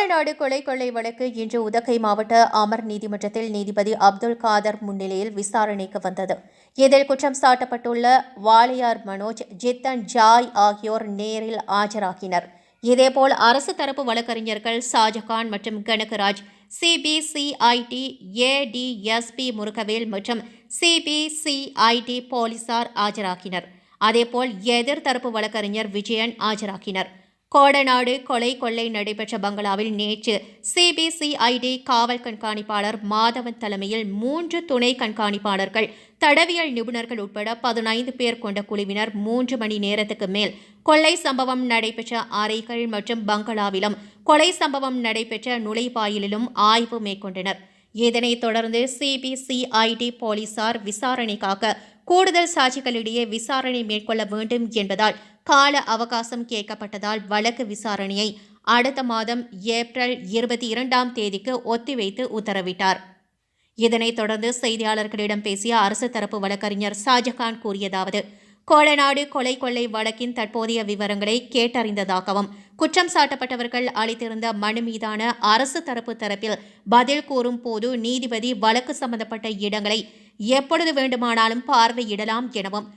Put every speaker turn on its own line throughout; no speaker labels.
கோடநாடு கொலை கொள்ளை வழக்கு இன்று உதகை மாவட்ட அமர் நீதிமன்றத்தில் நீதிபதி அப்துல் காதர் முன்னிலையில் விசாரணைக்கு வந்தது. இதில் குற்றம் சாட்டப்பட்டுள்ள வாளையார் மனோஜ் ஜித்தன் ஜாய் ஆகியோர் நேரில் ஆஜராகினர். இதேபோல் அரசு தரப்பு வழக்கறிஞர்கள் ஷாஜகான் மற்றும் கனகராஜ் சிபிசிஐடி ஏடிஎஸ்பி முருகவேல் மற்றும் சிபிசிஐடி போலீசார் ஆஜராகினர். அதேபோல் எதிர் தரப்பு வழக்கறிஞர் விஜயன் ஆஜராகினர். கோடநாடு கொலை கொள்ளை நடைபெற்ற பங்களாவில் நேற்று சிபிசிஐடி காவல் கண்காணிப்பாளர் மாதவன் தலைமையில் மூன்று துணை கண்காணிப்பாளர்கள் தடவியல் நிபுணர்கள் உட்பட பதினைந்து பேர் கொண்ட குழுவினர் மூன்று மணி நேரத்துக்கு மேல் கொள்ளை சம்பவம் நடைபெற்ற அறைகள் மற்றும் பங்களாவிலும் கொலை சம்பவம் நடைபெற்ற நுழைவாயிலிலும் ஆய்வு மேற்கொண்டனர். இதனைத் தொடர்ந்து சிபிசிஐடி போலீசார் விசாரணைக்காக கூடுதல் சாட்சிகளிடையே விசாரணை மேற்கொள்ள வேண்டும் என்பதால் கால அவகாசம் கேட்கப்பட்டதால் வழக்கு விசாரணையை அடுத்த மாதம் ஏப்ரல் இருபத்தி இரண்டாம் தேதிக்கு ஒத்திவைத்து உத்தரவிட்டார். இதனைத் தொடர்ந்து செய்தியாளர்களிடம் பேசிய அரசு தரப்பு வழக்கறிஞர் ஷாஜகான் கூறியதாவது கோளநாடு கொலை கொள்ளை வழக்கின் தற்போதைய விவரங்களை கேட்டறிந்ததாகவும் குற்றம் சாட்டப்பட்டவர்கள் அளித்திருந்த மனு மீதான அரசு தரப்பு தரப்பில் பதில் கூறும் போது நீதிபதி வழக்கு சம்பந்தப்பட்ட இடங்களை எப்பொழுது வேண்டுமானாலும் பார்வையிடலாம் எனவும்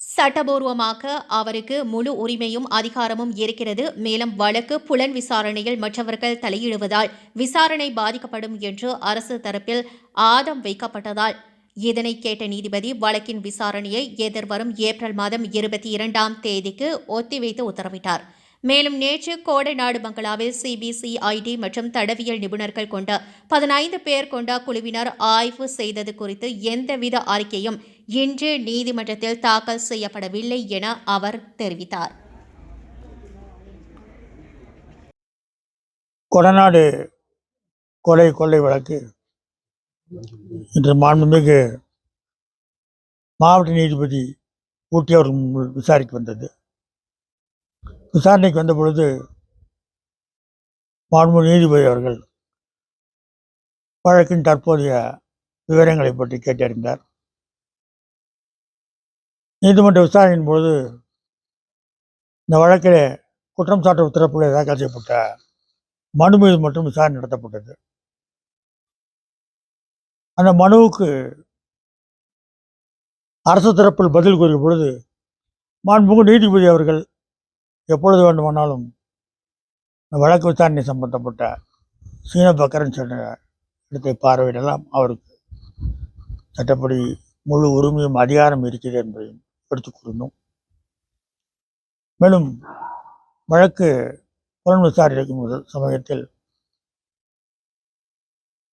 சட்டபூர்வமாக அவருக்கு முழு உரிமையும் அதிகாரமும் இருக்கிறது. மேலும் வழக்கு புலன் விசாரணையில் மற்றவர்கள் தலையிடுவதால் விசாரணை பாதிக்கப்படும் என்று அரசு தரப்பில் ஆதம் வைக்கப்பட்டதால் இதனை கேட்ட நீதிபதி வழக்கின் விசாரணையை எதிர்வரும் ஏப்ரல் மாதம் இருபத்தி இரண்டாம் தேதிக்கு ஒத்திவைத்து உத்தரவிட்டார். மேலும் நேற்று கோடைநாடு பங்களாவில் சிபிசிஐடி மற்றும் தடவியல் நிபுணர்கள் கொண்ட பதினைந்து பேர் கொண்ட குழுவினர் ஆய்வு செய்தது குறித்து எந்தவித அறிக்கையும் இன்று நீதிமன்றத்தில் தாக்கல் செய்யப்படவில்லை என அவர் தெரிவித்தார்.
கொடநாடு கொலை கொள்ளை வழக்கு இன்று மாண்புமிகு மாவட்ட நீதிபதி ஊட்டி அவர்கள் விசாரிக்க வந்தது. விசாரணைக்கு வந்த பொழுது மாண்பு நீதிபதி அவர்கள் வழக்கின் தற்போதைய விவரங்களை பற்றி கேட்டறிந்தார். நீதிமன்ற விசாரணையின் பொழுது இந்த வழக்கில் குற்றம் சாட்ட உத்தரப்புள்ள தாக்கல் செய்யப்பட்ட மனு மீது மட்டும் விசாரணை நடத்தப்பட்டது. அந்த மனுவுக்கு அரசு தரப்பில் பதில் கூறிய பொழுது மாண்புமிகு நீதிபதி அவர்கள் எப்பொழுது வேண்டுமானாலும் இந்த வழக்கு விசாரணை சம்பந்தப்பட்ட சீன பக்கரன் சொன்ன இடத்தை பார்வையிடலாம். அவருக்கு சட்டப்படி முழு உரிமையும் அதிகாரம் இருக்கிறது என்பதையும் எடுத்துக் கூறினோம் மேலும் வழக்கு புலன் விசாரிக்கும் முதல் சமயத்தில்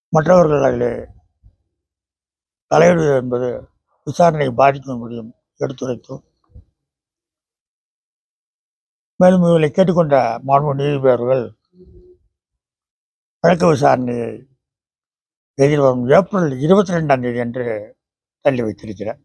மற்றவர்கள் அதிலே தலையிடுவது என்பது விசாரணையை பாதிக்கும் என்பதையும் எடுத்துரைத்தோம். மேலும் இவர்களை கேட்டுக்கொண்ட மாண்பு நீதிபதியவர்கள் வழக்கு விசாரணையை எதிர்வரும் ஏப்ரல் இருபத்தி ரெண்டாம் தேதி அன்று தள்ளி வைத்திருக்கிறார்.